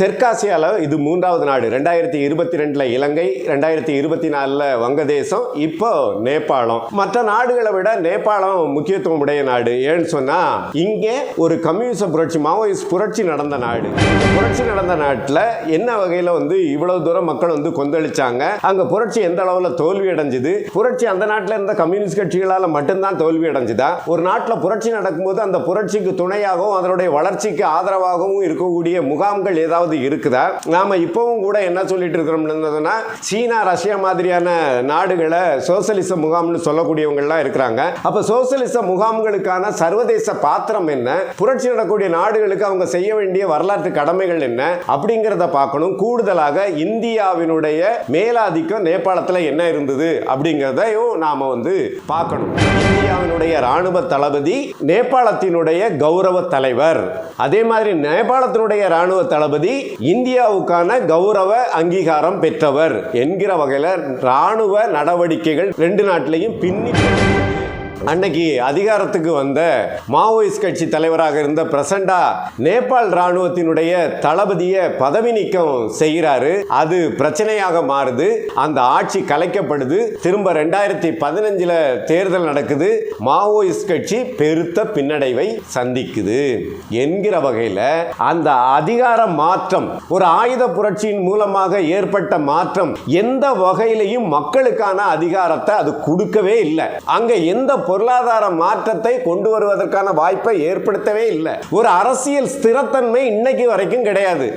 தெற்காசியாவில் இது மூன்றாவது நாடு. ரெண்டாயிரத்தி இருபத்தி ரெண்டில் இலங்கை ரெண்டாயிரத்தி இருபத்தி நாலில் வங்கதேசம் இப்போ நேபாளம். மற்ற நாடுகளை விட நேபாளம் முக்கியத்துவம் உடைய நாடு. ஏன்னு சொன்னால் இங்கே ஒரு கம்யூனிச புரட்சி மாவோயிஸ்ட் புரட்சி நடந்த நாடு. இந்த புரட்சி நடந்த நாட்டில் என்ன வகையில் வந்து இவ்வளவு தூரம் மக்கள் வந்து கொந்தளிச்சாங்க? அங்கே புரட்சி எந்த அளவில் தோல்வி அடைஞ்சுது? புரட்சி அந்த நாட்டில் இருந்த கம்யூனிஸ்ட் கட்சிகளால் மட்டும்தான் தோல்வி அடைஞ்சுதா? ஒரு நாட்டில் புரட்சி நடக்கும்போது அந்த புரட்சிக்கு துணையாகவும் அதனுடைய வளர்ச்சிக்கு ஆதரவாகவும் இருக்கக்கூடிய முகாம்கள் ஏதாவது இருக்குதா? நாம இப்பவும் கூட என்ன சொல்லிட்டு இருக்கிறோம்னா சீனா ரஷ்யா மாதிரியான நாடுகளை சோசலிச முகாம்னு சொல்லக்கூடியவங்கள்லாம் இருக்கிறாங்க. அப்ப சோசலிச முகாம்களுக்கான சர்வதேச பாத்திரம் என்ன? புரட்சி நடக்கூடிய நாடுகளுக்கு அவங்க செய்ய வேண்டிய வரலாற்று கடமைகள் என்ன? அப்படிங்கிறத பார்க்கணும். கூடுதலாக இந்தியாவினுடைய மேலாதிக்கம் நேபாளத்தில் என்ன இருந்தது? அப்படிங்கிறதையும் நாம வந்து பார்க்கணும். இந்தியாவினுடைய ராணுவ தளபதி நேபாளத்தினுடைய கௌரவ தலைவர். அதே மாதிரி நேபாளத்தினுடைய ராணுவ தளபதி இந்தியாவுக்கான கௌரவ அங்கீகாரம் பெற்றவர் என்கிற வகையில் ராணுவ நடவடிக்கைகள் ரெண்டு நாட்டிலையும் பின்னி அன்னைக்கு அதிகாரத்துக்கு வந்த மாவோயிஸ்ட் கட்சி தலைவராக இருந்த பிரசண்டா நேபாள் ராணுவத்தினுடைய தளபதியை பதவி நீக்கம் செய்கிறாரு. அது பிரச்சனையாக மாறுது. அந்த ஆட்சி கலைக்கப்படுது. திரும்ப ரெண்டாயிரத்தி பதினஞ்சில் தேர்தல் நடக்குது. மாவோயிஸ்ட் கட்சி பெருத்த பின்னடைவை சந்திக்குது என்கிற வகையில் அந்த அதிகார மாற்றம் ஒரு ஆயுத புரட்சியின் மூலமாக ஏற்பட்ட மாற்றம் எந்த வகையிலையும் மக்களுக்கான அதிகாரத்தை அது கொடுக்கவே இல்லை. அங்க எந்த பொருளாதார மாற்றத்தை கொண்டு வருவதற்கான வாய்ப்பை ஏற்படுத்தவே இல்லை. ஒரு அரசியல் ஸ்திரத்தன்மை இன்னைக்கு வரைக்கும் கிடையாது.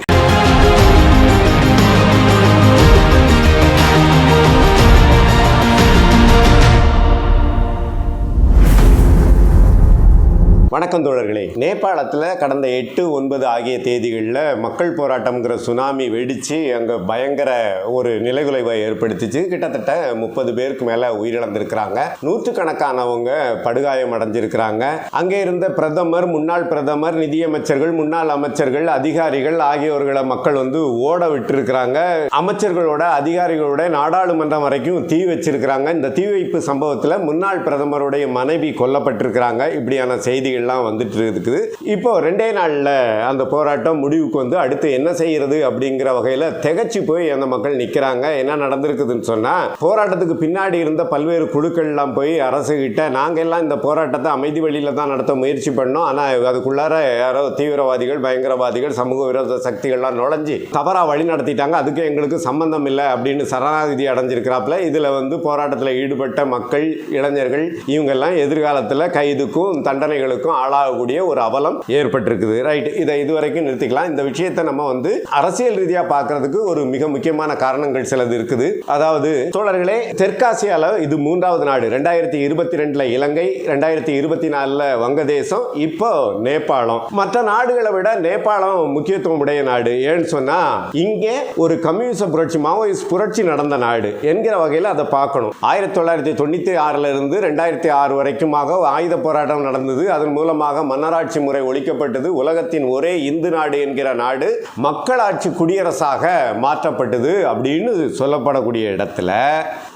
வணக்கம் தோழர்களே. நேபாளத்தில் கடந்த எட்டு ஒன்பது ஆகிய தேதிகளில் மக்கள் போராட்டம்ங்கிற சுனாமி வெடித்து அங்கே பயங்கர ஒரு நிலைகுலைவை ஏற்படுத்திச்சு. கிட்டத்தட்ட முப்பது பேருக்கு மேலே உயிரிழந்திருக்கிறாங்க. நூற்றுக்கணக்கானவங்க படுகாயம் அடைஞ்சிருக்கிறாங்க. அங்கே இருந்த பிரதமர் முன்னாள் பிரதமர் நிதியமைச்சர்கள் முன்னாள் அமைச்சர்கள் அதிகாரிகள் ஆகியோர்களை மக்கள் வந்து ஓட விட்டுருக்கிறாங்க. அமைச்சர்களோட அதிகாரிகளோட நாடாளுமன்றம் வரைக்கும் தீ வச்சிருக்கிறாங்க. இந்த தீ வைப்பு சம்பவத்தில் முன்னாள் பிரதமருடைய மனைவி கொல்லப்பட்டிருக்கிறாங்க. இப்படியான செய்திகள் செய்திகள்லாம் வந்துட்டு இருக்குது இப்போ ரெண்டே நாளில் அந்த போராட்டம் முடிவுக்கு வந்து அடுத்து என்ன செய்யறது அப்படிங்கிற வகையில் திகச்சு போய் அந்த மக்கள் நிற்கிறாங்க என்ன நடந்திருக்குதுன்னு சொன்னால் போராட்டத்துக்கு பின்னாடி இருந்த பல்வேறு குழுக்கள்லாம் போய் அரசு கிட்ட நாங்கள் எல்லாம் இந்த போராட்டத்தை அமைதி வழியில் தான் நடத்த முயற்சி பண்ணோம். ஆனால் அதுக்குள்ளார யாரோ தீவிரவாதிகள் பயங்கரவாதிகள் சமூக விரோத சக்திகள்லாம் நுழைஞ்சி தவறாக வழி நடத்திட்டாங்க. அதுக்கு எங்களுக்கு சம்பந்தம் இல்லை அப்படின்னு சரணாகதி அடைஞ்சிருக்கிறாப்புல. இதில் வந்து போராட்டத்தில் ஈடுபட்ட மக்கள் இளைஞர்கள் இவங்கெல்லாம் எதிர்காலத்தில் கைதுக்கும் தண்டனைகளுக்கும் ஆளாகக்கூடிய ஒரு அவலம் ஏற்பட்டிருக்குது. ரைட் இதை இதுவரைக்கும் நிறுத்திக்கலாம். இந்த விஷயத்தை நம்ம வந்து அரசியல் ரீதியாக பார்க்கறதுக்கு ஒரு மிக முக்கியமான காரணங்கள் சிலது இருக்குது. அதாவது தோழர்களே தெற்காசியாவில் இது மூன்றாவது நாடு. ரெண்டாயிரத்தி இருபத்தி ரெண்டில் இலங்கை ரெண்டாயிரத்தி இருபத்தி நாலில் வங்கதேசம் இப்போ நேபாளம். மற்ற நாடுகளை விட நேபாளம் முக்கியத்துவம் உடைய நாடு. ஏன்னு சொன்னா இங்கே ஒரு கம்யூனிச புரட்சி மாவோயிஸ்ட் புரட்சி நடந்த நாடு என்கிற வகையில் அதை பார்க்கணும். ஆயிரத்தி தொள்ளாயிரத்தி தொண்ணூற்றி ஆறுல இருந்து ரெண்டாயிரத்தி ஆறு வரைக்குமாக ஆயுத போராட்டம் நடந்தது. அதன் மூலமாக மன்னராட்சி முறை ஒழிக்கப்பட்டது. உலகத்தின் ஒரே இந்து நாடு என்கிற நாடு மக்களாட்சி குடியரசாக மாற்றப்பட்டது அப்படின்னு சொல்லப்படக்கூடிய இடத்துல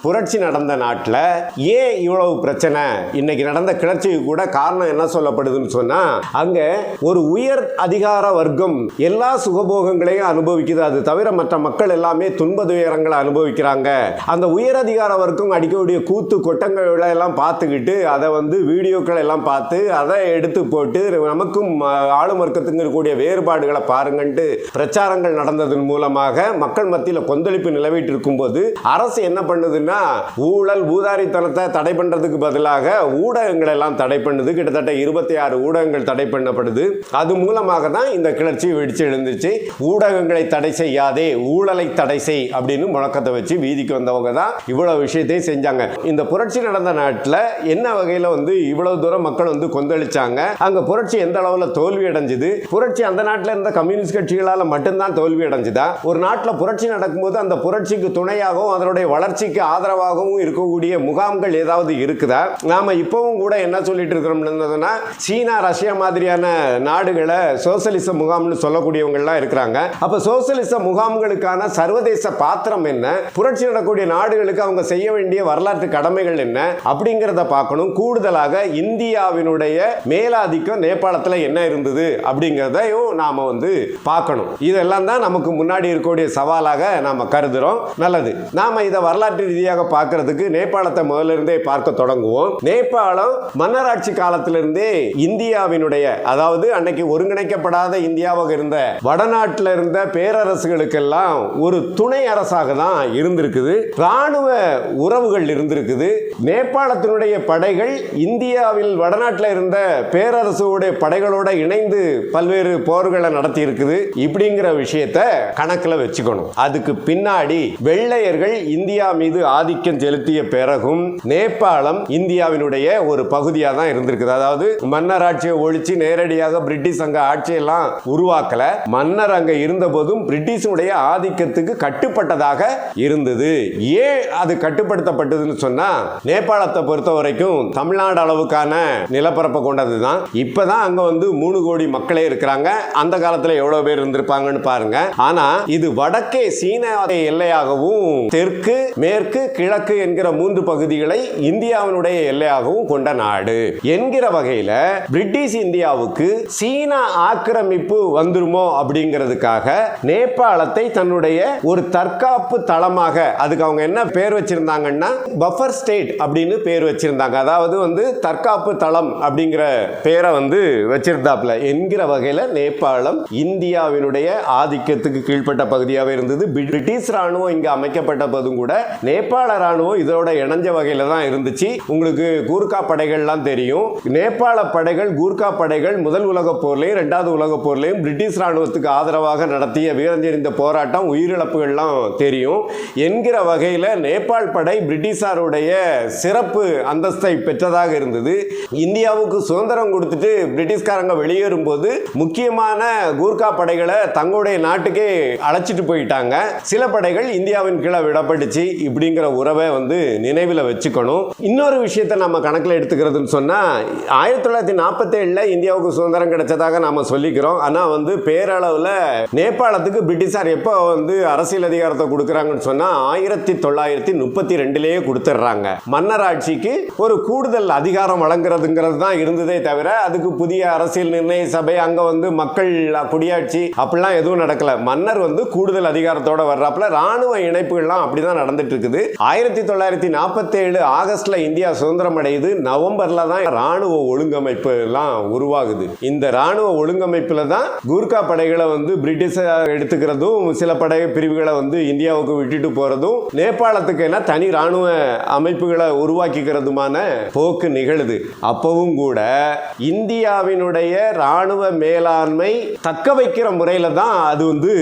புரட்சி நடந்த நாட்டில் ஏன் இவ்வளவு பிரச்சனை? இன்னைக்கு நடந்த கிளர்ச்சிக்கு கூட காரணம் என்ன சொல்லப்படுதுன்னு சொன்னா அங்க ஒரு உயர் அதிகார வர்க்கம் எல்லா சுகபோகங்களையும் அனுபவிக்குது. அது தவிர மற்ற மக்கள் எல்லாமே துன்ப துயரங்களை அனுபவிக்கிறாங்க. அந்த உயர் அதிகார வர்க்கம் அடிக்கக்கூடிய கூத்து கொட்டங்களை எல்லாம் பார்த்துக்கிட்டு அதை வந்து வீடியோக்கள் எல்லாம் பார்த்து அதை எடுத்து போட்டு நமக்கும் ஆளும் வர்க்கத்துக்கு இருக்கக்கூடிய வேறுபாடுகளை பாருங்கன்ட்டு பிரச்சாரங்கள் நடந்ததன் மூலமாக மக்கள் மத்தியில் கொந்தளிப்பு நிலவிட்டு இருக்கும்போது அரசு என்ன பண்ணுதுன்னா ஊழல் ஊதாரித்தனத்தை தடை பண்ணுறதுக்கு பதிலாக ஊடகங்களை எல்லாம் தடை பண்ணுது. கிட்டத்தட்ட இருபத்தி ஆறு ஊடகங்கள் தடை பண்ணப்படுது. அது மூலமாக தான் இந்த கிளர்ச்சி வெடிச்சு எழுந்துச்சு. ஊடகங்களை தடை செய்யாதே ஊழலை தடை செய் அப்படின்னு முழக்கத்தை வச்சு வீதிக்கு வந்தவங்க தான் இவ்வளவு விஷயத்தையும் செஞ்சாங்க. இந்த புரட்சி நடந்த நாட்டில் என்ன வகையில் வந்து இவ்வளவு தூரம் மக்கள் வந்து வச்சாங்க அங்க புரட்சி எந்த அளவில் தோல்வி அடைஞ்சது? புரட்சி அந்த நாட்டில் இருந்த கம்யூனிஸ்ட் கட்சிகளால் மட்டும்தான் தோல்வி அடைஞ்சுதா? ஒரு நாட்டில் புரட்சி நடக்கும்போது அந்த புரட்சிக்கு துணையாகவும் அதனுடைய வளர்ச்சிக்கு ஆதரவாகவும் இருக்கக்கூடிய முகாம்கள் ஏதாவது இருக்குதா? நாம இப்பவும் கூட என்ன சொல்லிட்டு இருக்கிறோம்னா சீனா ரஷ்யா மாதிரியான நாடுகளை சோசலிச முகாம்னு சொல்லக்கூடியவங்கலாம் இருக்கிறாங்க. அப்ப சோசலிச முகாம்களுக்கான சர்வதேச பாத்திரம் என்ன? புரட்சி நடக்கக்கூடிய நாடுகளுக்கு அவங்க செய்ய வேண்டிய வரலாற்று கடமைகள் என்ன? அப்படிங்கிறத பார்க்கணும். கூடுதலாக இந்தியாவினுடைய மேலாதிக்கம் நேபாளத்தில் என்ன இருந்தது அப்படிங்கிறதையும் நாம் வந்து பார்க்கணும். இதெல்லாம் தான் நமக்கு முன்னாடி இருக்கக்கூடிய சவாலாக நாம் கருதுகிறோம் நல்லது. நாம் இதை வரலாற்று ரீதியாக பார்க்கறதுக்கு நேபாளத்தை முதலிருந்தே பார்க்க தொடங்குவோம். நேபாளம் மன்னராட்சி காலத்திலிருந்தே இந்தியாவினுடைய அதாவது அன்னைக்கு ஒருங்கிணைக்கப்படாத இந்தியாவாக இருந்த வடநாட்டில் இருந்த பேரரசுகளுக்கெல்லாம் ஒரு துணை அரசாக தான் இருந்திருக்குது. ராணுவ உறவுகள் இருந்திருக்குது. நேபாளத்தினுடைய படைகள் இந்தியாவில் வடநாட்டில் இருந்த பேரரசுடைய படைகளோட இணைந்து பல்வேறு போர்களை நடத்தி இருக்குது இப்படிங்கிற விஷயத்த கணக்கில் வச்சுக்கணும். அதுக்கு பின்னாடி வெள்ளையர்கள் இந்தியா மீது ஆதிக்கம் செலுத்திய பிறகும் நேபாளம் இந்தியாவினுடைய ஒரு பகுதியாக தான் இருந்திருக்குது. அதாவது மன்னர் ஆட்சியை ஒழிச்சு நேரடியாக பிரிட்டிஷ் அங்க ஆட்சியெல்லாம் உருவாக்கல. மன்னர் அங்க இருந்த போதும் பிரிட்டிஷனுடைய ஆதிக்கத்துக்கு கட்டுப்பட்டதாக இருந்தது. ஏன் அது கட்டுப்படுத்தப்பட்டதுன்னு சொன்னா நேபாளத்தை பொறுத்த வரைக்கும் தமிழ்நாடு அளவுக்கான நிலப்பரப்பை கொண்ட கொண்டது தான் இப்பதான் அங்கே வந்து மூணு கோடி மக்களே இருக்கிறாங்க. அந்த காலத்தில் எவ்வளோ பேர் இருந்திருப்பாங்கன்னு பாருங்க. ஆனால் இது வடக்கே சீன எல்லையாகவும் தெற்கு மேற்கு கிழக்கு என்கிற மூன்று பகுதிகளை இந்தியாவினுடைய எல்லையாகவும் கொண்ட நாடு என்கிற வகையில் பிரிட்டிஷ் இந்தியாவுக்கு சீன ஆக்கிரமிப்பு வந்துருமோ அப்படிங்கிறதுக்காக நேபாளத்தை தன்னுடைய ஒரு தற்காப்பு தளமாக அதுக்கு அவங்க என்ன பேர் வச்சிருந்தாங்கன்னா பஃபர் ஸ்டேட் அப்படின்னு பேர் வச்சிருந்தாங்க. அதாவது வந்து தற்காப்பு தளம் அப்படிங்கிற பேரை வந்து வச்சிருந்தாப்ல என்கிற வகையில் நேபாளம் இந்தியாவினுடைய ஆதிக்கத்துக்கு கீழ்ப்பட்ட பகுதியாகவே இருந்தது. பிரிட்டிஷ் ராணுவம் இங்கே அமைக்கப்பட்ட போதும் கூட நேபாள ராணுவம் இதோட இணைஞ்ச வகையில் தான் இருந்துச்சு. உங்களுக்கு கூர்கா படைகள்லாம் தெரியும். நேபாள படைகள் கூர்கா படைகள் முதல் உலக போர்லையும் ரெண்டாவது உலக போர்லையும் பிரிட்டிஷ் ராணுவத்துக்கு ஆதரவாக நடத்திய வீரஞ்செறிந்த போராட்டம் உயிரிழப்புகள்லாம் தெரியும். என்கிற வகையில் நேபாள் படை பிரிட்டிஷாருடைய சிறப்பு அந்தஸ்தை பெற்றதாக இருந்தது. இந்தியாவுக்கு சுதந்திரம் கொடுத்துட்டு பிரிட்டிஷ்காரங்க வெளியேறும் போது முக்கியமான கூர்கா படைகளை தங்களுடைய நாட்டுக்கே அழைச்சிட்டு போயிட்டாங்க. சில படைகள் இந்தியாவின் கீழே விடப்பட்டுச்சு இப்படிங்கிற உறவை வந்து நினைவில் வச்சுக்கணும். இன்னொரு விஷயத்தை நம்ம கணக்கில் எடுத்துக்கிறதுன்னு சொன்னால் ஆயிரத்தி தொள்ளாயிரத்தி நாற்பத்தேழில் இந்தியாவுக்கு சுதந்திரம் கிடைச்சதாக நாம் சொல்லிக்கிறோம். ஆனால் வந்து பேரளவில் நேபாளத்துக்கு பிரிட்டிஷார் எப்போ வந்து அரசியல் அதிகாரத்தை கொடுக்குறாங்கன்னு சொன்னால் ஆயிரத்தி தொள்ளாயிரத்தி முப்பத்தி ரெண்டுலேயே கொடுத்துட்றாங்க மன்னர் ஆட்சிக்கு ஒரு கூடுதல் அதிகாரம் வழங்குறதுங்கிறது தான் இருந்ததே தவிர அதுக்கு புதிய அரசியல் நிர்ணய சபை அங்கே வந்து மக்கள் குடியாட்சி அப்படிலாம் எதுவும் நடக்கல. மன்னர் வந்து கூடுதல் அதிகாரத்தோட வர்றாப்புல ராணுவ இணைப்புகள்லாம் அப்படிதான் நடந்துட்டு இருக்குது ஆயிரத்தி தொள்ளாயிரத்தி நாற்பத்தேழு ஆகஸ்ட்ல இந்தியா சுதந்திரம் அடையுது. நவம்பர்ல தான் ராணுவ ஒழுங்கமைப்பு எல்லாம் உருவாகுது. இந்த ராணுவ ஒழுங்கமைப்புல தான் கூர்கா படைகளை வந்து பிரிட்டிஷ் எடுத்துக்கிறதும் சில படை பிரிவுகளை வந்து இந்தியாவுக்கு விட்டுட்டு போறதும் நேபாளத்துக்கு என்ன தனி ராணுவ அமைப்புகளை உருவாக்கிக்கிறதுமான போக்கு நிகழுது. அப்பவும் கூட இந்தியாவினுடைய ராணுவ மேலாண்மை தக்க வைக்கிற முறையில் தான் அது வந்து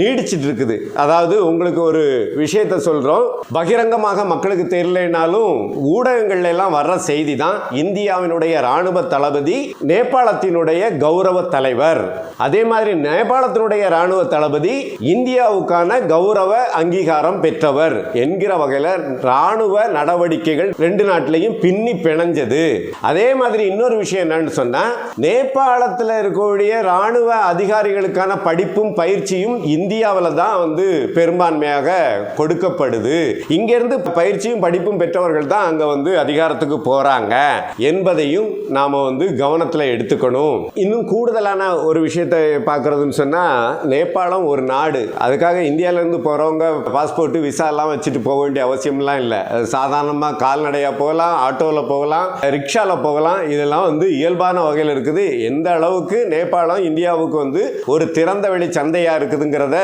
நீடிச்சிட்டு இருக்குது. அதாவது உங்களுக்கு ஒரு விஷயத்தை சொல்றோம். பகிரங்கமாக மக்களுக்கு தெரியலனாலும் ஊடகங்கள்ல எல்லாம் வர்ற செய்தி தான் இந்தியாவினுடைய ராணுவ தளபதி நேபாளத்தினுடைய கௌரவ தலைவர். அதே மாதிரி நேபாளத்தினுடைய ராணுவ தளபதி இந்தியாவுக்கான கௌரவ அங்கீகாரம் பெற்றவர் என்கிற வகையில் ராணுவ நடவடிக்கைகள் ரெண்டு நாட்டிலையும் பின்னி பிணைஞ்சது. அதே மாதிரி இன்னொரு விஷயம் என்னன்னு சொன்னால் நேபாளத்தில் இருக்கக்கூடிய ராணுவ அதிகாரிகளுக்கான படிப்பும் பயிற்சியும் இந்தியாவில் தான் வந்து பெரும்பான்மையாக கொடுக்கப்படுது. இங்கேருந்து பயிற்சியும் படிப்பும் பெற்றவர்கள் தான் அங்கே வந்து அதிகாரத்துக்கு போகிறாங்க என்பதையும் நாம் வந்து கவனத்தில் எடுத்துக்கணும். இன்னும் கூடுதலான ஒரு விஷயத்தை பார்க்குறதுன்னு சொன்னால் நேபாளம் ஒரு நாடு. அதுக்காக இந்தியாவிலேருந்து போகிறவங்க பாஸ்போர்ட்டு விசாலாம் வச்சுட்டு போக வேண்டிய அவசியம்லாம் இல்லை. சாதாரணமாக கால்நடையாக போகலாம் ஆட்டோவில் போகலாம் ரிக்ஷாவில் போகலாம் இதெல்லாம் வந்து இயல்பான வகையில் இருக்குது. எந்த அளவுக்கு நேபாளம் இந்தியாவுக்கு வந்து ஒரு திறந்த வெளி சந்தையா இருக்குதுங்கிறத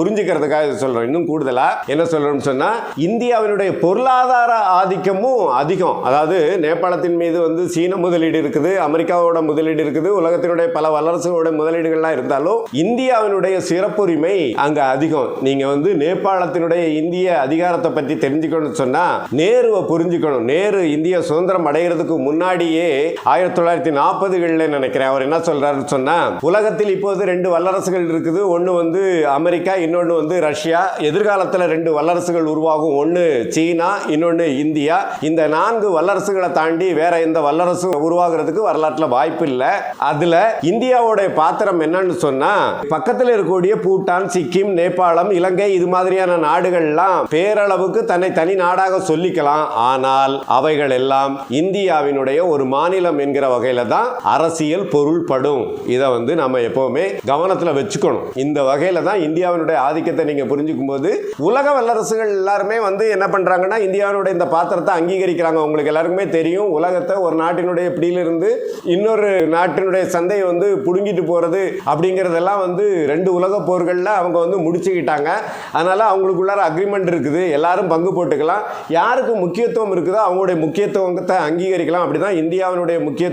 புரிஞ்சுக்கிறதுக்காக சொல்றேன். சொல்றோம் இன்னும் கூடுதலா என்ன சொல்றோம்னு சொன்னா இந்தியாவினுடைய பொருளாதார ஆதிக்கமும் அதிகம். அதாவது நேபாளத்தின் மீது வந்து சீன முதலீடு இருக்குது அமெரிக்காவோட முதலீடு இருக்குது உலகத்தினுடைய பல வல்லரசுகளோட முதலீடுகள்லாம் இருந்தாலும் இந்தியாவினுடைய சிறப்புரிமை அங்க அதிகம். நீங்க வந்து நேபாளத்தினுடைய இந்திய அதிகாரத்தை பற்றி தெரிஞ்சுக்கணும்னு சொன்னா நேருவை புரிஞ்சுக்கணும். நேரு இந்திய சுதந்திரம் அடைகிறதுக்கு முன்னாடியே ஆயிரத்தி தொள்ளாயிரத்தி நாற்பதுகளில் நினைக்கிறேன். அவர் என்ன சொல்கிறாருன்னு சொன்னா உலகத்தில் இப்போது ரெண்டு வல்லரசுகள் இருக்குது. ஒன்று வந்து அமெரிக்கா இன்னொன்று வந்து ரஷ்யா. எதிர்காலத்தில் ரெண்டு வல்லரசுகள் உருவாகும். ஒன்று சீனா இன்னொன்று இந்தியா. இந்த நான்கு வல்லரசுகளை தாண்டி வேற எந்த வல்லரசு உருவாகிறதுக்கு வரலாற்றில் வாய்ப்பு இல்லை. அதுல இந்தியாவோடைய பாத்திரம் என்னன்னு சொன்னா பக்கத்தில் இருக்கக்கூடிய பூட்டான் சிக்கிம் நேபாளம் இலங்கை இது மாதிரியான நாடுகள்லாம் பேரளவுக்கு தன்னை தனி நாடாக சொல்லிக்கலாம். ஆனால் அவைகள் எல்லாம் இந்தியாவினுடைய ஒரு மாநிலம் என்கிற அப்படிங்கிற வகையில தான் அரசியல் பொருள்படும். இதை வந்து நம்ம எப்பவுமே கவனத்துல வச்சுக்கணும். இந்த வகையில தான் இந்தியாவினுடைய ஆதிக்கத்தை நீங்க புரிஞ்சுக்கும் போது உலக வல்லரசுகள் எல்லாருமே வந்து என்ன பண்றாங்கன்னா இந்தியாவினுடைய இந்த பாத்திரத்தை அங்கீகரிக்கிறாங்க. உங்களுக்கு எல்லாருக்குமே தெரியும் உலகத்தை ஒரு நாட்டினுடைய பிடியிலிருந்து இன்னொரு நாட்டினுடைய சந்தையை வந்து புடுங்கிட்டு போறது அப்படிங்கிறதெல்லாம் வந்து ரெண்டு உலக போர்கள்ல அவங்க வந்து முடிச்சுக்கிட்டாங்க. அதனால அவங்களுக்குள்ளார அக்ரிமெண்ட் இருக்குது. எல்லாரும் பங்கு போட்டுக்கலாம். யாருக்கு முக்கியத்துவம் இருக்குதோ அவங்களுடைய முக்கியத்துவத்தை அங்கீகரிக்கலாம். அப்படிதான் இந்தியாவினுடைய முக்கியத்துவம்.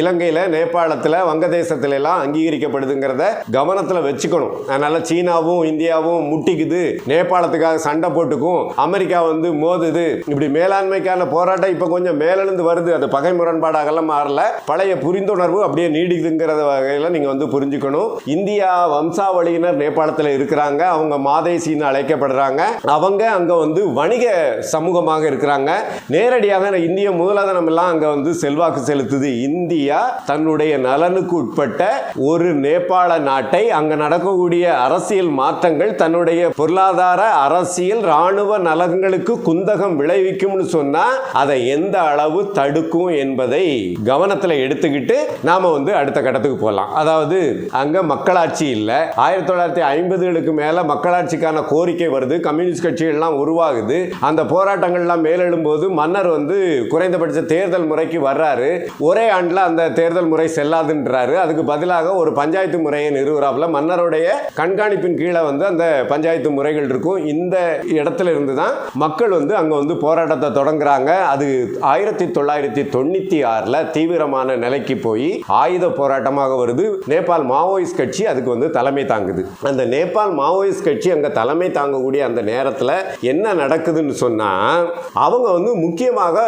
இலங்கையில் நேபாளத்தில் வங்கதேசத்துல எல்லாம் அங்கீகரிக்கப்படுதுங்கிறத கவனத்தில் வச்சுக்கணும். அதனால சீனாவும் இந்தியாவும் முட்டிக்குது. நேபாளத்துக்காக சண்டை போட்டுக்கும். அமெரிக்கா வந்து மோதுது. இப்படி மேலாண்மைக்கான போராட்டம் இப்போ கொஞ்சம் மேலெழுந்து வருது. அது பகை முரண்பாடாகலாம் மாறல. பழைய புரிந்துணர்வு அப்படியே நீடிக்குதுங்கிறத வகையில் நீங்கள் வந்து புரிஞ்சுக்கணும். இந்தியா வம்சாவளியினர் நேபாளத்தில் இருக்கிறாங்க. அவங்க மாதேசின்னு அழைக்கப்படுறாங்க. அவங்க அங்கே வந்து வணிக சமூகமாக இருக்கிறாங்க. நேரடியாக இந்திய மூலதனம் எல்லாம் அங்கே வந்து செல்வாக்கு செலுத்துது. இந்தியா தன்னுடைய நலனுக்கு உட்பட்ட ஒரு நேபாள நாட்டை அங்கு நடக்கக்கூடிய அரசியல் மாற்றங்கள் தன்னுடைய பொருளாதார அரசியல் ராணுவ நலன்களுக்கு குந்தகம் விளைவிக்கும்னு சொன்னா அதை எந்த அளவு தடுக்கும் என்பதை கவனத்தில் எடுத்துக்கிட்டு நாம வந்து அடுத்த கட்டத்துக்கு போகலாம் அதாவது அங்க மக்களாட்சி இல்லை. ஆயிரத்தி தொள்ளாயிரத்தி ஐம்பதுகளுக்கு மேல மக்களாட்சிக்கான கோரிக்கை வருது. கம்யூனிஸ்ட் கட்சிகள்லாம் உருவாகுது. அந்த போராட்டங்கள்லாம் மேலெழும்போது மன்னர் வந்து குறைந்தபட்ச தேர்தல் முறைக்கு வர்றாரு. ஒரே ஆண்டில் அந்த தேர்தல் முறை செல்லாதுன்றாரு. அதுக்கு பதிலாக ஒரு பஞ்சாயத்து முறையை நிறுவுறாப்புல மன்னருடைய கண்காணிப்பின் கீழே வந்து அந்த பஞ்சாயத்து முறைகள் இருக்கும். இந்த இடத்துல இருந்து தான் மக்கள் வந்து அங்கே வந்து போராட்டத்தை தொடங்குறாங்க. அது ஆயிரத்தி தொள்ளாயிரத்தி தொண்ணூற்றி ஆறில் தீவிரமான நிலைக்கு போய் ஆயுத போராட்டமாக வருது. நேபாள் மாவோயிஸ்ட் கட்சி அதுக்கு வந்து தலைமை தாங்குது. அந்த நேபாள் மாவோயிஸ்ட் கட்சி அங்கே தலைமை தாங்கக்கூடிய அந்த நேரத்தில் என்ன நடக்குதுன்னு சொன்னால் அவங்க வந்து முக்கியமாக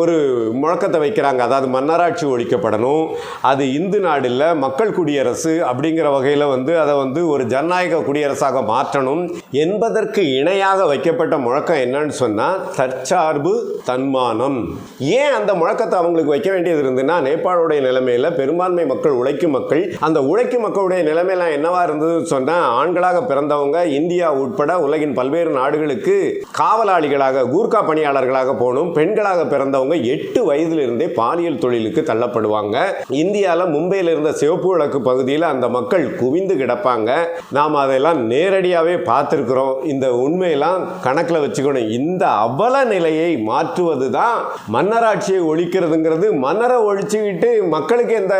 ஒரு முழக்கத்தை வைக்கிறாங்க. அதாவது மன்னராட்சி ஒழிக்கப்படணும். அது இந்து நாடு மக்கள் குடியரசு அப்படிங்கிற வகையில் வந்து அதை வந்து ஒரு ஜனநாயக குடியரசாக மாற்றணும் என்பதற்கு இணையாக வைக்கப்பட்ட முழக்கம் என்னன்னு சொன்னால் தற்சார்பு தன்மானம். ஏன் அந்த முழக்கத்தை அவங்களுக்கு வைக்க வேண்டியது இருந்ததுன்னா நேபாளுடைய நிலைமையில் பெரும்பான்மை மக்கள் உழைக்கும் மக்கள் அந்த உழைக்கும் மக்களுடைய நிலைமையெல்லாம் என்னவா இருந்ததுன்னு சொன்னால் ஆண்களாக பிறந்தவங்க இந்தியா உட்பட உலகின் பல்வேறு நாடுகளுக்கு காவலாளிகளாக கூர்கா பணியாளர்களாக போகணும். பெண்களாக பிறந்தவங்க எட்டு வயதிலிருந்தே பாலியல் தொழிலுக்கு தள்ளப்படுவாங்க. இந்தியாவில் மும்பையில் இருந்த சிவப்பு விளக்கு பகுதியில் அந்த மக்கள் குவிந்து கிடப்பாங்க. நாம் அதெல்லாம் நேரடியாகவே பார்த்துருக்குறோம். இந்த உண்மையெல்லாம் கணக்கில் வச்சுக்கணும். இந்த அவல நிலையை மாற்றுவது தான் மன்னராட்சியை ஒழிக்கிறதுங்கிறது. மன்னரை ஒழிச்சுக்கிட்டு மக்களுக்கு எந்த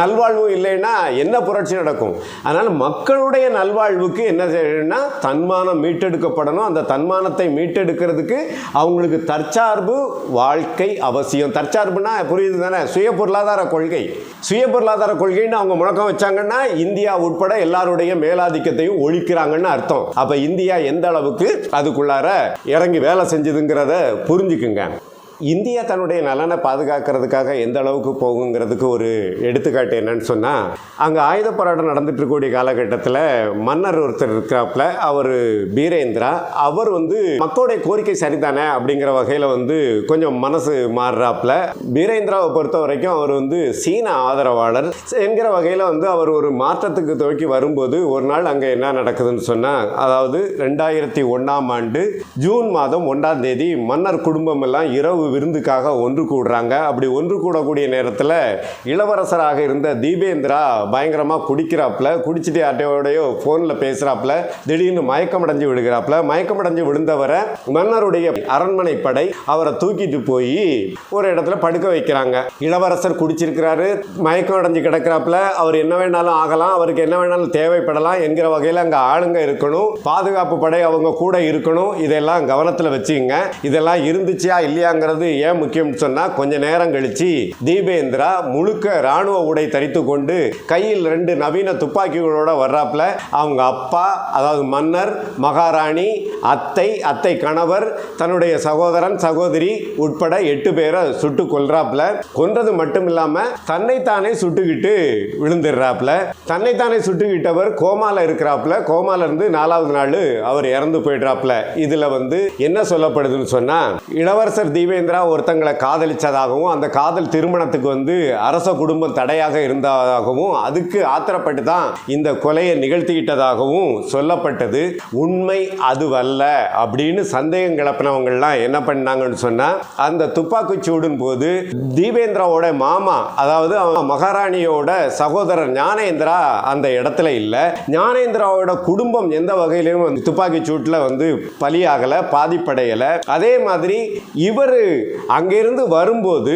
நல்வாழ்வும் இல்லைன்னா என்ன புரட்சி நடக்கும்? அதனால் மக்களுடைய நல்வாழ்வுக்கு என்ன செய்யணும்னா தன்மானம் மீட்டெடுக்கப்படணும். அந்த தன்மானத்தை மீட்டெடுக்கிறதுக்கு அவங்களுக்கு தற்சார்பு வாழ்க்கை அவசியம். தற்சார்புனா புரியுது தானே சுய பொருளாதார கொள்கை. சுய பொருளாதார கொள்கைன்னு அவங்க முழக்கம் வச்சாங்கன்னா இந்தியா உட்பட எல்லாருடைய மேலாதிக்கத்தையும் ஒழிக்கிறாங்கன்னு அர்த்தம். அப்ப இந்தியா எந்த அளவுக்கு அதுக்குள்ளார இறங்கி வேலை செஞ்சதுங்கிறத புரிஞ்சுக்குங்க. இந்தியா தன்னுடைய நலனை பாதுகாக்கிறதுக்காக எந்த அளவுக்கு போகுங்கிறதுக்கு ஒரு எடுத்துக்காட்டு என்னன்னு சொன்னால் அங்கே ஆயுத போராட்டம் நடந்துட்டு இருக்கக்கூடிய காலகட்டத்தில் மன்னர் ஒருத்தர் இருக்கிறாப்புல அவர் பீரேந்திரா அவர் வந்து மக்களுடைய கோரிக்கை சரிதானே அப்படிங்கிற வகையில் வந்து கொஞ்சம் மனசு மாறுறாப்புல. பீரேந்திராவை பொறுத்த வரைக்கும் அவர் வந்து சீன ஆதரவாளர் என்கிற வகையில் வந்து அவர் ஒரு மாற்றத்துக்கு துவக்கி வரும்போது ஒரு நாள் அங்கே என்ன நடக்குதுன்னு சொன்னால் அதாவது ரெண்டாயிரத்தி ஒன்றாம் ஆண்டு ஜூன் மாதம் ஒன்றாம் தேதி மன்னர் குடும்பம் எல்லாம் இரவு விருந்துக்காக ஒன்று கூடுறாங்க. அப்படி ஒன்று கூடக்கூடிய நேரத்தில் இளவரசராக இருந்த தீபேந்திரா பயங்கரமாக குடிக்கிறாப்புல குடிச்சிட்டு யார்ட்டையோடையோ ஃபோனில் பேசுகிறாப்புல திடீர்னு மயக்கமடைஞ்சு விடுகிறாப்புல. மயக்கமடைஞ்சு விழுந்தவரை மன்னருடைய அரண்மனை படை அவரை தூக்கிட்டு போய் ஒரு இடத்துல படுக்க வைக்கிறாங்க. இளவரசர் குடிச்சிருக்கிறாரு மயக்கம் அடைஞ்சு கிடக்கிறாப்புல. அவர் என்ன வேணாலும் ஆகலாம் அவருக்கு என்ன வேணாலும் தேவைப்படலாம் என்கிற வகையில் அங்கே ஆளுங்க இருக்கணும். பாதுகாப்பு படை அவங்க கூட இருக்கணும். இதெல்லாம் கவனத்தில் வச்சுங்க. இதெல்லாம் இருந்துச்சியா இல்லையாங்கிறது ஏன் முக்கியம்னு சொன்னால் கொஞ்ச நேரம் கழிச்சு தீபேந்திரா முழுக்க இராணுவ உடை தரித்து கொண்டு கையில் ரெண்டு நவீன துப்பாக்கிகளோட வர்றாப்புல அவங்க அப்பா அதாவது மன்னர் மகாராணி அத்தை அத்தை கணவர் தன்னுடைய சகோதரன் சகோதரி உட்பட எட்டு பேரை சுட்டு கொல்றாப்புல கொன்றது மட்டும் இல்லாம தன்னைத்தானே சுட்டுக்கிட்டு விழுந்துடுறாப்புல தன்னைத்தானே சுட்டுக்கிட்டவர் கோமால இருக்கிறாப்புல கோமால இருந்து நாலாவது நாள் அவர் இறந்து போயிடுறாப்புல இதுல வந்து என்ன சொல்லப்படுதுன்னு சொன்னா இளவரசர் தீபேந்திர தீபேந்திரா ஒருத்தங்களை காதலிச்சதாகவும் அந்த காதல் திருமணத்துக்கு வந்து அரச குடும்பம் தடையாக இருந்ததாகவும் அதுக்கு ஆத்திரப்பட்டு தான் இந்த கொலையை நிகழ்த்திக்கிட்டதாகவும் சொல்லப்பட்டது. உண்மை அதுவல்ல அப்படின்னு சந்தேகம் கிளப்பினவங்கள்லாம் என்ன பண்ணாங்கன்னு சொன்னால் அந்த துப்பாக்கி சூடும் போது தீபேந்திராவோட மாமா அதாவது அவன் மகாராணியோட சகோதரர் ஞானேந்திரா அந்த இடத்துல இல்லை. ஞானேந்திராவோட குடும்பம் எந்த வகையிலும் வந்து துப்பாக்கி சூட்டில் வந்து பலியாகலை பாதிப்படையலை. அதே மாதிரி இவர் அங்கிருந்து வரும்போது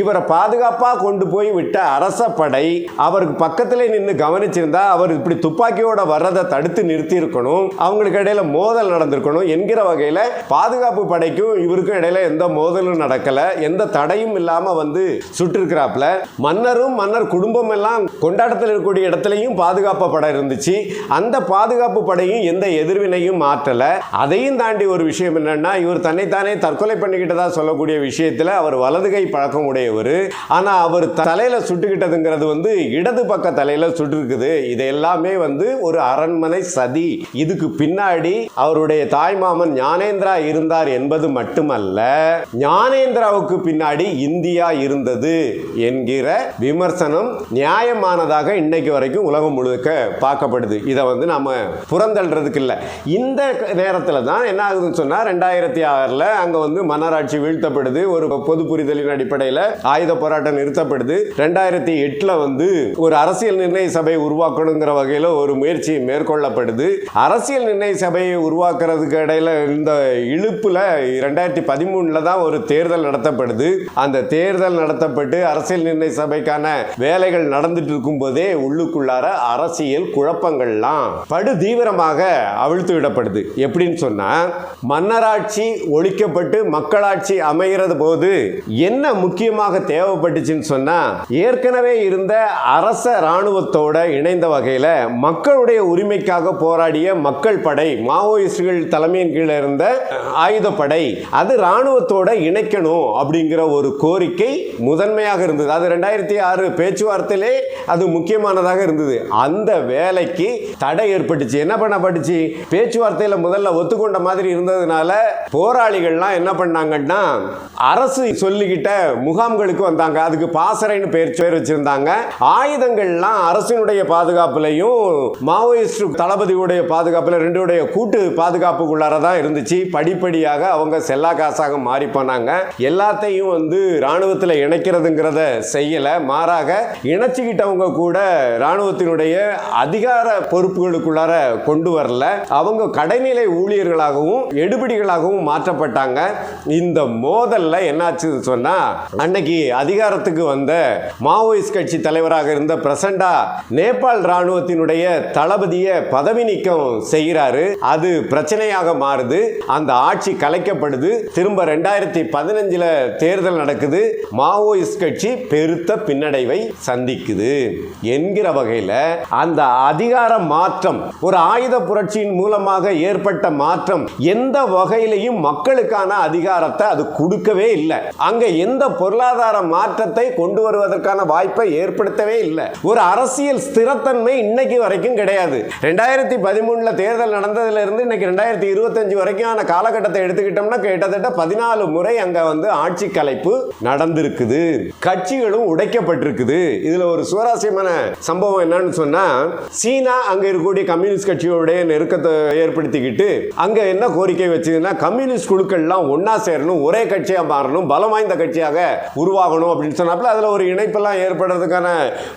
இவரை பாதுகாப்பாக கொண்டு போய் விட்ட அரச படை அவருக்கு பக்கத்தில் நின்று கவனிச்சிருந்தா அவர் இப்படி துப்பாக்கியோட வர்றதை தடுத்து நிறுத்தி இருக்கணும் அவங்களுக்கு இடையில மோதல் நடந்திருக்கணும் என்கிற வகையில் பாதுகாப்பு படைக்கும் இவருக்கும் இடையில எந்த மோதலும் நடக்கல. எந்த தடையும் இல்லாம வந்து சுட்டிருக்கிறாப்புல மன்னரும் மன்னர் குடும்பம் எல்லாம் கொண்டாட்டத்தில் இருக்கக்கூடிய இடத்துலையும் பாதுகாப்பு படை இருந்துச்சு. அந்த பாதுகாப்பு படையும் எந்த எதிர்வினையும் மாற்றல. அதையும் தாண்டி ஒரு விஷயம் என்னன்னா இவர் தன்னைத்தானே தற்கொலை பண்ணிக்கிட்டதா சொல்லக்கூடிய விஷயத்துல அவர் வலது கை பழக்கம் உடையவர். ஆனா அவர் தலையில் சுட்டுக்கிட்டதுங்கிறது வந்து இடது பக்க தலையில சுட்டிருக்குது. இது எல்லாமே வந்து ஒரு அரண்மனை சதி. இதுக்கு பின்னாடி அவருடைய தாய்மாமன் ஞானேந்திரா இருந்தார் என்பது மட்டுமல்ல ஞானேந்திராவுக்கு பின்னாடி இந்தியா இருந்தது என்கிற விமர்சனம் நியாயமானதாக இன்னைக்கு வரைக்கும் உலகம் முழுக்க பார்க்கப்படுது. இதை வந்து நம்ம புறந்தள்ளுறதுக்கு இல்லை. இந்த நேரத்தில் தான் என்ன ஆகுதுன்னு சொன்னால் ரெண்டாயிரத்தி ஆறில் அங்கே வந்து மன்னராட்சி நிறுத்தப்படுது. ஒரு பொது புரிதலின் அடிப்படையில் ஆயுத போராட்டம் நிறுத்தப்படுது. ரெண்டாயிரத்தி எட்டில் வந்து ஒரு அரசியல் நிர்ணய சபை உருவாக்கணுங்கிற வகையில் ஒரு முயற்சி மேற்கொள்ளப்படுது. அரசியல் நிர்ணய சபையை உருவாக்குறதுக்கு இடையில இந்த இழுப்பில் ரெண்டாயிரத்தி பதிமூணில் தான் ஒரு தேர்தல் நடத்தப்படுது. அந்த தேர்தல் நடத்தப்பட்டு அரசியல் நிர்ணய சபைக்கான வேலைகள் நடந்துட்டு இருக்கும் போதே உள்ளுக்குள்ளார அரசியல் குழப்பங்கள்லாம் படு தீவிரமாக அவிழ்த்து விடப்படுது. எப்படின்னு சொன்னால் மன்னராட்சி ஒழிக்கப்பட்டு மக்களாட்சி அமைகிறது போது என்ன முக்கியமாக தேவைப்பட்டுச்சுன்னு சொன்னால் ஏற்கனவே இருந்த அரச இராணுவத்தோட இணைந்த வகையில் மக்களுடைய உரிமைக்காக போராடிய மக்கள் படை மாவோயிஸ்டுகள் தலைமையின் கீழே இருந்த ஆயுதப்படை அது இராணுவத்தோட இணைக்கணும் அப்படிங்கிற ஒரு கோரிக்கை முதன்மையாக இருந்தது. அது ரெண்டாயிரத்தி ஆறு பேச்சுவார்த்தையிலே அது முக்கியமானதாக இருந்தது. அந்த வேலைக்கு தடை ஏற்பட்டுச்சு. என்ன பண்ணப்பட்டுச்சு பேச்சுவார்த்தையில் முதல்ல ஒத்துக்கொண்ட மாதிரி இருந்ததுனால போராளிகள்லாம் என்ன பண்ணாங்கன்னா அரசு சொல்லிக்கிட்ட முகாம்களுக்கு வந்தாங்க. அதுக்கு பாசறைன்னு பேர் பேர் வச்சிருந்தாங்க. ஆயுதங்கள்லாம் அரசினுடைய பாதுகாப்புலையும் மாவோயிஸ்ட் தளபதியுடைய பாதுகாப்புல ரெண்டுடைய கூட்டு பாதுகாப்புக்குள்ளார தான் இருந்துச்சு. படிப்படியாக அவங்க செல்லா காசாக மாறி போனாங்க. எல்லாத்தையும் வந்து ராணுவத்தில் இணைக்கிறதுங்கிறத செய்யல. மாறாக இணைச்சிக்கிட்டவங்க கூட ராணுவத்தினுடைய அதிகார பொறுப்புகளுக்குள்ளார கொண்டு வரல. அவங்க கடைநிலை ஊழியர்களாகவும் எடுபிடிகளாகவும் மாற்றப்பட்டாங்க. இந்த மோதல்ல என்னாச்சு சொன்னா அன்னைக்கு அதிகாரத்துக்கு வந்த மாவோயிஸ்ட் கட்சி தலைவராக இருந்த பிரசண்டா நேபாள் ராணுவத்தினுடைய தளபதியை பதவி நீக்கம் செய்கிறாரு. அது பிரச்சனையாக மாறுது. அந்த ஆட்சி கலைக்கப்படுது. திரும்ப ரெண்டாயிரத்தி பதினஞ்சுல தேர்தல் நடக்குது. மாவோயிஸ்ட் கட்சி பெருத்த பின்னடைவை சந்திக்குது என்கிற வகையில் அந்த அதிகார மாற்றம் ஒரு ஆயுத புரட்சியின் மூலமாக ஏற்பட்ட மாற்றம் எந்த வகையிலையும் மக்களுக்கான அதிகாரத்தை அது கொடுக்கவே இல்லை. அங்க எந்த பொருளாதார மாற்றத்தை கொண்டு வருவதற்கான வாய்ப்பை ஏற்படுத்தவே இல்லை. ஒரு அரசியல் ஸ்திரத்தன்மை இன்னைக்கு வரைக்கும் கிடையாது. ரெண்டாயிரத்தி பதிமூணுல தேர்தல் நடந்ததுல இருந்து இன்னைக்கு ரெண்டாயிரத்தி இருபத்தஞ்சு வரைக்கும் காலகட்டத்தை எடுத்துக்கிட்டோம்னா கிட்டத்தட்ட பதினாலு முறை அங்க வந்து ஆட்சி கலைப்பு நடந்திருக்குது. கட்சிகளும் உடைக்கப்பட்டிருக்குது. இதுல ஒரு சுவாரஸ்யமான சம்பவம் என்னன்னு சொன்னா சீனா அங்க இருக்கக்கூடிய கம்யூனிஸ்ட் கட்சியோடைய நெருக்கத்தை ஏற்படுத்திக்கிட்டு அங்க என்ன கோரிக்கை வச்சதுன்னா கம்யூனிஸ்ட் குழுக்கள்லாம் ஒன்னா சேரணும் ஒரே கட்சியாக மாறணும் பலம் வாய்ந்த கட்சியாக உருவாகணும் அப்படின்னு சொன்னாப்புல அதில் ஒரு இணைப்பெல்லாம் ஏற்படுறதுக்கான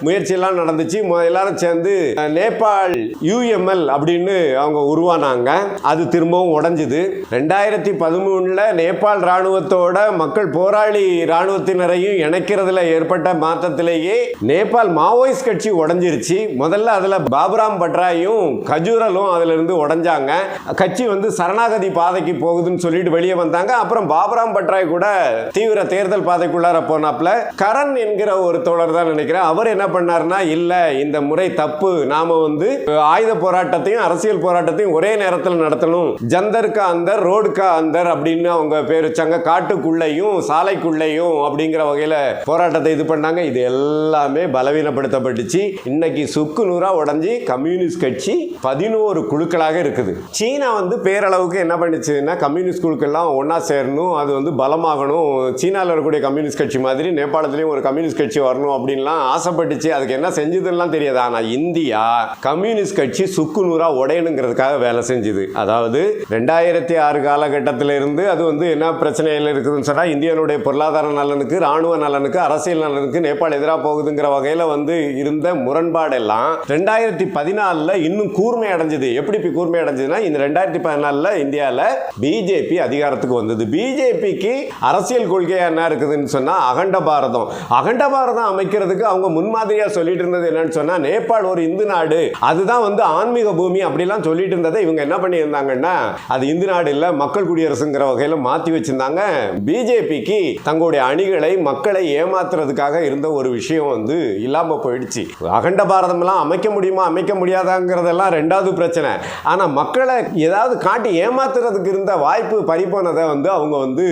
முயற்சியெல்லாம் நடந்துச்சு. எல்லாரும் சேர்ந்து நேபாள் யூஎம்எல் அப்படின்னு அவங்க உருவானாங்க. அது திரும்பவும் உடைஞ்சுது. ரெண்டாயிரத்தி பதிமூணுல நேபாள் இராணுவத்தோட மக்கள் போராளி ராணுவத்தினரையும் இணைக்கிறதுல ஏற்பட்ட மாற்றத்திலேயே நேபாள் மாவோயிஸ்ட் கட்சி உடைஞ்சிருச்சு. முதல்ல அதுல பாபுராம் பட்ராயும் கஜூரலும் அதுல இருந்து உடைஞ்சாங்க. கட்சி வந்து சரணாகதி பாதைக்கு போகுதுன்னு சொல்லிட்டு வெளியே வந்தாங்க. அப்புறம் பாபுராம் பட்ராய் கூட தீவிர தேர்தல் பாதைக்குள்ளார போனாப்ல. கரண் என்கிற ஒரு தோழர் தான் நினைக்கிறேன். அவர் என்ன பண்ணாருன்னா இல்ல இந்த முறை தப்பு. நாம வந்து ஆயுத போராட்டத்தையும் அரசியல் போராட்டத்தையும் ஒரே நேரத்தில் நடத்தணும். ஜந்தர்கா அந்தர் ரோடுக்கா அந்தர் அப்படின்னு அவங்க பேர் வச்சாங்க. காட்டுக்குள்ளேயும் சாலைக்குள்ளேயும் அப்படிங்கிற வகையில போராட்டத்தை இது பண்ணாங்க. இது எல்லாமே பலவீனப்படுத்தப்பட்டுச்சு. இன்னைக்கு சுக்கு நூறா உடஞ்சி கம்யூனிஸ்ட் கட்சி பதினோரு குழுக்களாக இருக்குது. சீனா வந்து பேரளவுக்கு என்ன பண்ணுச்சுன்னா கம்யூனிஸ்ட் குழுக்கள்லாம் ஒன்னா சேரணும். அது வந்து வந்து பலமாகணும். சீனாவில் இருக்கக்கூடிய கம்யூனிஸ்ட் கட்சி மாதிரி நேபாளத்துலேயும் ஒரு கம்யூனிஸ்ட் கட்சி வரணும் அப்படின்லாம் ஆசைப்பட்டுச்சு. அதுக்கு என்ன செஞ்சதுலாம் தெரியாது. ஆனால் இந்தியா கம்யூனிஸ்ட் கட்சி சுக்கு நூறாக உடையணுங்கிறதுக்காக வேலை செஞ்சுது. அதாவது ரெண்டாயிரத்தி ஆறு காலகட்டத்தில் இருந்து அது வந்து என்ன பிரச்சனையில் இருக்குதுன்னு சொன்னால் இந்தியனுடைய பொருளாதார நலனுக்கு ராணுவ நலனுக்கு அரசியல் நலனுக்கு நேபாள் எதிராக போகுதுங்கிற வகையில் வந்து இருந்த முரண்பாடெல்லாம் ரெண்டாயிரத்தி பதினாலில் இன்னும் கூர்மை அடைஞ்சது. எப்படி இப்படி கூர்மை அடைஞ்சதுன்னா இந்த ரெண்டாயிரத்தி பதினாலில் இந்தியாவில் பிஜேபி அதிகாரத்துக்கு வந்தது. பிஜேபி பிஜேபிக்கு அரசியல் கொள்கையாக என்ன இருக்குதுன்னு சொன்னால் அகண்ட பாரதம். அகண்ட பாரதம் அமைக்கிறதுக்கு அவங்க முன்மாதிரியாக சொல்லிட்டு இருந்தது என்னன்னு சொன்னால் நேபாள் ஒரு இந்து நாடு. அதுதான் வந்து ஆன்மீக பூமி அப்படிலாம் சொல்லிட்டு இருந்ததை இவங்க என்ன பண்ணியிருந்தாங்கன்னா அது இந்து நாடு இல்லை மக்கள் குடியரசுங்கிற வகையில் மாற்றி வச்சிருந்தாங்க. பிஜேபிக்கு தங்களுடைய அணிகளை மக்களை ஏமாத்துறதுக்காக இருந்த ஒரு விஷயம் வந்து இல்லாமல் போயிடுச்சு. அகண்ட பாரதம்லாம் அமைக்க முடியுமா அமைக்க முடியாதாங்கிறதெல்லாம் ரெண்டாவது பிரச்சனை. ஆனால் மக்களை ஏதாவது காட்டி ஏமாத்துறதுக்கு இருந்த வாய்ப்பு பறிப்போனதை வந்து அவங்க வந்து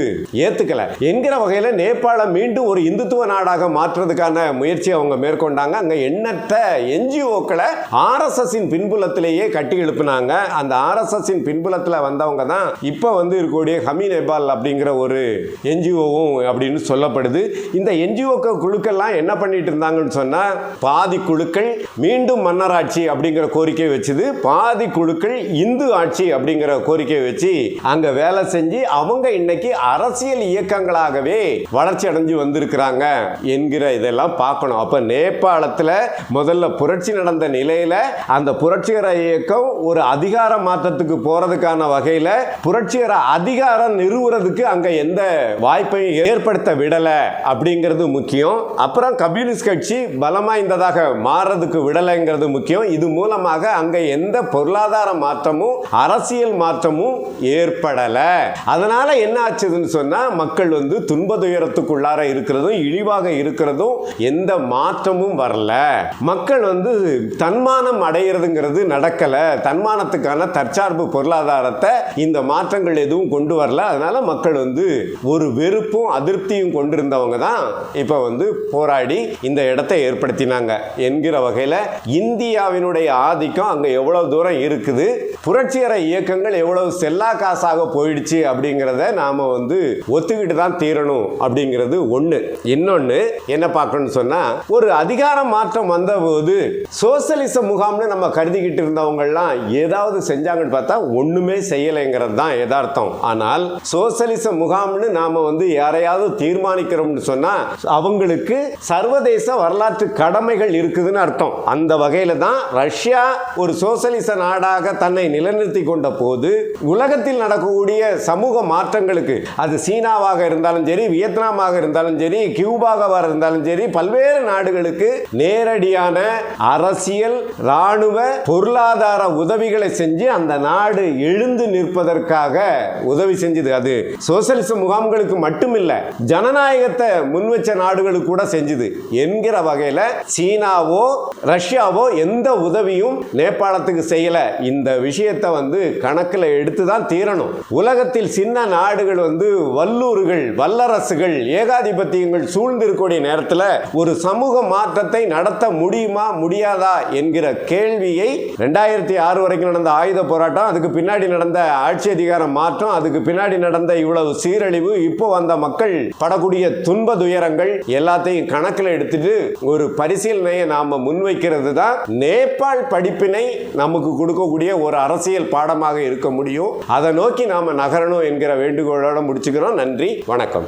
ஏத்துக்கல. என்கிற வகையில் நேபாளம் மீண்டும் ஒரு இந்துத்துவ நாடாக மாற்றுறதுக்கான முயற்சி அவங்க மேற்கொண்டாங்க. அங்க எண்ணற்ற என்ஜிஓக்களை ஆர்எஸ்எஸ்ஸின் பின்புலத்திலேயே கட்டி எழுப்புனாங்க. அந்த ஆர்எஸ்எஸ்ஸின் பின்புலத்தில் வந்தவங்க தான் இப்போ வந்து இருக்கக்கூடிய ஹமி நேபாள் அப்படிங்கிற ஒரு என்ஜிஓவும் அப்படின்னு சொல்லப்படுது. இந்த என்ஜிஓ குழுக்கள்லாம் என்ன பண்ணிட்டு இருந்தாங்கன்னு சொன்னால் பாதி குழுக்கள் மீண்டும் மன்னராட்சி அப்படிங்கிற கோரிக்கை வச்சுது. பாதி குழுக்கள் இந்து ஆட்சி அப்படிங்கிற கோரிக்கை வச்சு அங்க வேலை செஞ்சு அவங்க இன்னைக்கு அரசியல் இயக்கங்களாகவே வளர்ச்சி அடைஞ்சு வந்திருக்கிறாங்க என்கிற இதெல்லாம் பார்க்கணும். அப்ப நேபாளத்துல முதல்ல புரட்சி நடந்த நிலையில அந்த புரட்சிகர இயக்கம் ஒரு அதிகார மாற்றத்துக்கு போறதுக்கான வகையில புரட்சிகர அதிகாரம் நிறுவுறதுக்கு அங்க எந்த வாய்ப்பையும் ஏற்படுத்த விடல அப்படிங்கிறது முக்கியம். அப்புறம் கம்யூனிஸ்ட் கட்சி பலமாய்ந்ததாக மாறுறதுக்கு விடலைங்கிறது முக்கியம். இது மூலமாக அங்க எந்த பொருளாதார மாற்றமும் அரசியல் மாற்றமும் ஏற்படல. அதனால என்ன ஆச்சுதுன்னு சொன்னா மக்கள் வந்து துன்ப துயரத்துக்குள்ளார இருக்கிறதும் இழிவாக இருக்கிறதும் எந்த மாற்றமும் வரல. மக்கள் வந்து தன்மானம் அடையிறதுங்கிறது நடக்கலை. தன்மானத்துக்கான தற்சார்பு பொருளாதாரத்தை இந்த மாற்றங்கள் எதுவும் கொண்டு வரல. அதனால மக்கள் வந்து ஒரு வெறுப்பும் அதிருப்தியும் கொண்டிருந்தவங்க தான் இப்போ வந்து போராடி இந்த இடத்தை ஏற்படுத்தினாங்க என்கிற வகையில் இந்தியாவினுடைய ஆதிக்கம் அங்கே எவ்வளவு தூரம் இருக்குது புரட்சிகர இயக்கங்கள் எவ்வளவு செல்லா காசாக போயிடுச்சு அப்படிங்கிறத நாம் வந்து ஒத்துக்கிட்டு தான் தீரணும் அப்படிங்கிறது ஒன்று இன்னொன்று என்ன பார்க்கணும்னு சொன்னால் ஒரு அதிகார மாற்றம் வந்தபோது சோசியலிச முகாம்னு நம்ம கருதிக்கிட்டு இருந்தவங்கெல்லாம் ஏதாவது செஞ்சாங்கன்னு பார்த்தா ஒன்றுமே செய்யலைங்கிறது தான் எதார்த்தம் ஆனால் சோசியலிச முகாம்னு நாம் வந்து யாரையாவது தீர்மானிக்கிறோம்னு சொன்னால் அவங்களுக்கு சர்வதேச வரலாற்று கடமைகள் இருக்குதுன்னு அர்த்தம். அந்த வகையில் தான் ரஷ்யா ஒரு சோசியலிச நாடாக தன்னை நிலைநிறுத்தி கொண்ட போது உலகத்தில் நடக்கக்கூடிய சமூக மாற்றங்களுக்கு அது சீனாவாக இருந்தாலும் சரி வியட்நாமாக இருந்தாலும் சரி கியூபாக இருந்தாலும் சரி பல்வேறு நாடுகளுக்கு நேரடியான அரசியல் ராணுவ பொருளாதார உதவிகளை செஞ்சு அந்த நாடு எழுந்து நிற்பதற்காக உதவி செஞ்சது. அது சோசியலிச முகாம்களுக்கு மட்டுமில்லை ஜனநாயகத்தை முன்வச்ச நாடுகளுக்கு கூட செஞ்சுது என்கிற வகையில் சீனாவோ ரஷ்யாவோ எந்த உதவியும் நேபாளத்துக்கு செய்யலை. இந்த விஷயத்தை வந்து கணக்கில் எடுத்து தான் தீரணும். உலகத்தில் சின்ன நாடுகள் வந்து வல்லூர்கள் வல்லரசுகள் ஏகாதிபத்தியங்கள் சூழ்ந்திருக்கக்கூடிய நேரத்தில் ஒரு சமூக மாற்றத்தை நடத்த முடியுமா முடியாதா என்கிற கேள்வியை ரெண்டாயிரத்தி ஆறு வரைக்கும் நடந்த ஆயுத போராட்டம் அதுக்கு பின்னாடி நடந்த ஆட்சி அதிகாரம் மாற்றம் அதுக்கு பின்னாடி நடந்த இவ்வளவு சீரழிவு இப்போ வந்த மக்கள் படக்கூடிய துன்ப துயரங்கள் எல்லாத்தையும் கணக்கில் எடுத்துட்டு ஒரு பரிசீலனையை நாம முன்வைக்கிறது தான் நேபாள் படிப்பினை நமக்கு கொடுக்கக்கூடிய ஒரு அரசியல் பாடமாக இருக்க முடியும். அதை நோக்கி நாம நகரணும் என்கிற வேண்டுகோளோட முடிச்சுக்கிறோம். நன்றி. வணக்கம்.